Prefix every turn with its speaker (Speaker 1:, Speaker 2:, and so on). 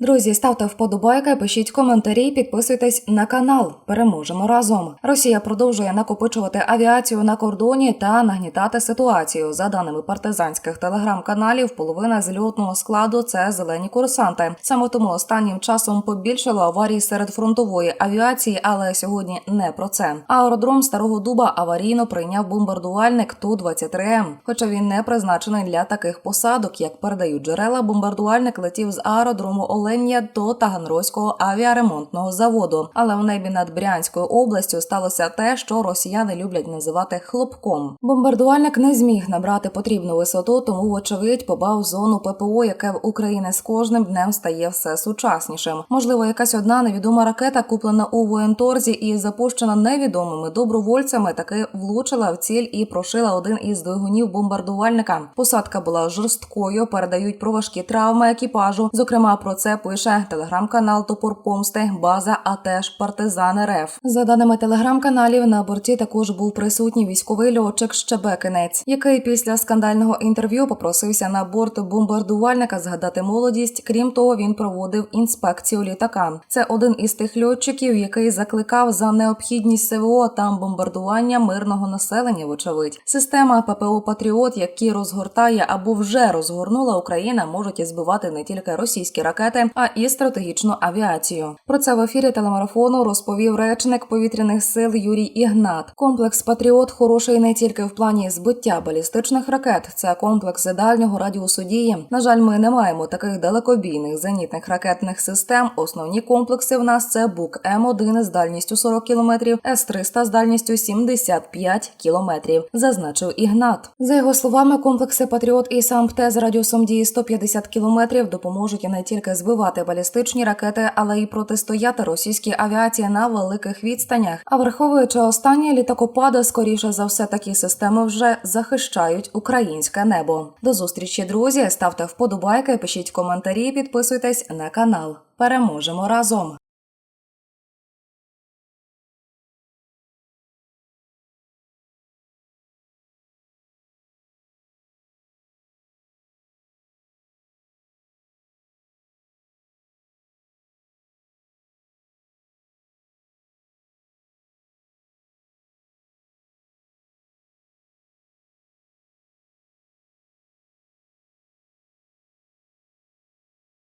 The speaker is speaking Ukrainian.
Speaker 1: Друзі, ставте вподобайки, пишіть коментарі, підписуйтесь на канал. Переможемо разом. Росія продовжує накопичувати авіацію на кордоні та нагнітати ситуацію. За даними партизанських телеграм-каналів, половина зльотного складу це зелені курсанти. Саме тому останнім часом побільшало аварій серед фронтової авіації, але сьогодні не про це. Аеродром Старого Дуба аварійно прийняв бомбардувальник ту 23 м Хоча він не призначений для таких посадок, як передають джерела, бомбардувальник летів з аеродрому Оленя до Таганрозького авіаремонтного заводу. Але в небі над Брянською областю сталося те, що росіяни люблять називати хлопком. Бомбардувальник не зміг набрати потрібну висоту, тому вочевидь попав в зону ППО, яке в Україні з кожним днем стає все сучаснішим. Можливо, якась одна невідома ракета, куплена у воєнторзі і запущена невідомими добровольцями, таки влучила в ціль і прошила один із двигунів бомбардувальника. Посадка була жорсткою. Передають про важкі травми екіпажу. Зокрема, про це пише телеграм-канал Топор Помсти, база, а теж партизан РФ. За даними телеграм-каналів, на борті також був присутній військовий льотчик Щебекинець, який після скандального інтерв'ю попросився на борт бомбардувальника згадати молодість. Крім того, він проводив інспекцію літака. Це один із тих льотчиків, який закликав за необхідність СВО та бомбардування мирного населення. Вочевидь, система ППО Патріот, які розгортає або вже розгорнула Україна, можуть збивати не тільки російські ракети, а і стратегічну авіацію. Про це в ефірі телемарафону розповів речник повітряних сил Юрій Ігнат. Комплекс Патріот хороший не тільки в плані збиття балістичних ракет, це комплекс дальнього радіусу дії. На жаль, ми не маємо таких далекобійних зенітних ракетних систем. Основні комплекси в нас це Бук М1 з дальністю 40 км, С-300 з дальністю 75 км, зазначив Ігнат. За його словами, комплекси Патріот і САМПТ з радіусом дії 150 км допоможуть не тільки збивати балістичні ракети, але й протистояти російській авіації на великих відстанях. А враховуючи останні літакопади, скоріше за все, такі системи вже захищають українське небо. До зустрічі, друзі. Ставте вподобайки, пишіть коментарі, підписуйтесь на канал. Переможемо разом.